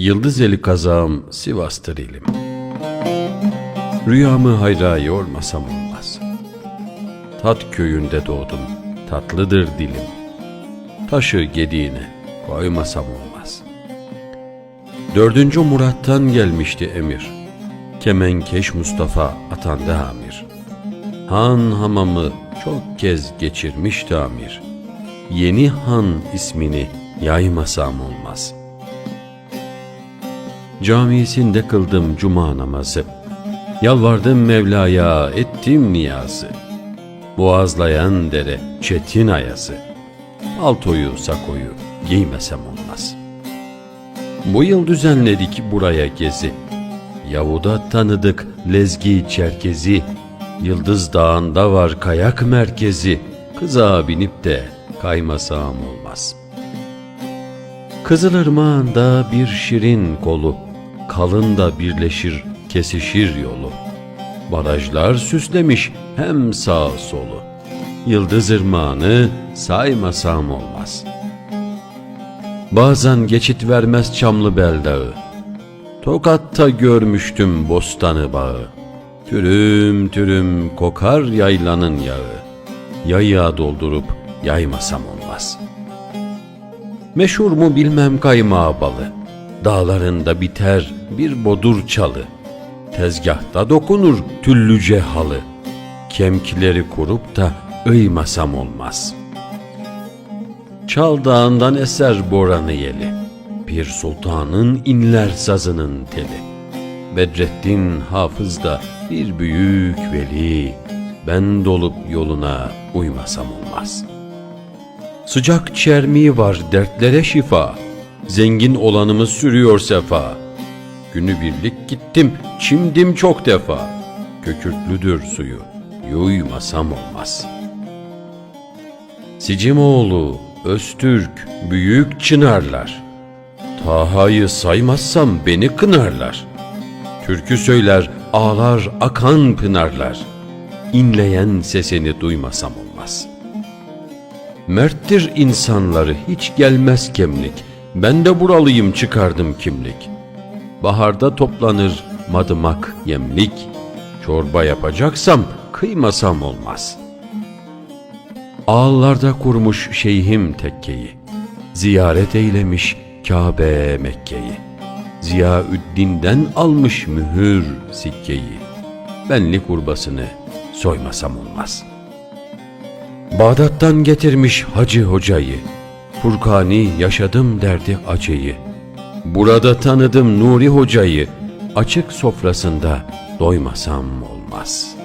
Yıldız eli kazağım Sivas'tır ilim. Rüyamı hayra yormasam olmaz. Tat köyünde doğdum, tatlıdır dilim. Taşı gediğine koymasam olmaz. Dördüncü Murat'tan gelmişti emir. Kemenkeş Mustafa atandı amir. Han hamamı çok kez geçirmişti amir. Yeni han ismini yaymasam olmaz.'' Camisinde kıldım cuma namazı. Yalvardım Mevla'ya ettim niyazı. Boğazlayan dere çetin ayazı. Paltoyu sakoyu giymesem olmaz. Bu yıl düzenledik buraya gezi. Yavuda tanıdık Lezgi Çerkezi. Yıldız Dağı'nda var kayak merkezi. Kıza binip de kaymasam olmaz.'' Kızılırmağında bir şirin kolu, kalın da birleşir, kesişir yolu. Barajlar süslemiş hem sağ solu. Yıldız ırmağını saymasam olmaz. Bazen geçit vermez çamlı beldağı. Tokat'ta görmüştüm bostanı bağı. Türüm türüm kokar yaylanın yağı. Yayığa doldurup yaymasam olmaz.'' Meşhur mu bilmem kaymağı balı. Dağlarında biter bir bodur çalı. Tezgahta dokunur tüllüce halı. Kemkileri kurup da ıymasam olmaz. Çal dağından eser boranı yeli. Bir sultanın inler sazının teli. Bedrettin hafız da bir büyük veli. Ben dolup yoluna uymasam olmaz.'' Sıcak çermiği var dertlere şifa. Zengin olanımız sürüyor sefa. Günübirlik gittim, çimdim çok defa. Kökürtlüdür suyu, yuymasam olmaz. Sicimoğlu, Öztürk, büyük çınarlar. Taha'yı saymazsam beni kınarlar. Türkü söyler, ağlar akan pınarlar. İnleyen sesini duymasam olmaz.'' Merttir insanları hiç gelmez kemlik. Ben de buralıyım çıkardım kimlik. Baharda toplanır madımak yemlik. Çorba yapacaksam kıymasam olmaz. Ağlarda kurmuş şeyhim tekkeyi. Ziyaret eylemiş Kabe Mekke'yi. Ziyaüddin'den almış mühür sikkeyi. Benlik kurbasını soymasam olmaz.'' Bağdat'tan getirmiş Hacı Hoca'yı. Furkani yaşadım derdi acıyı. Burada tanıdım Nuri Hoca'yı. Açık sofrasında doymasam olmaz.''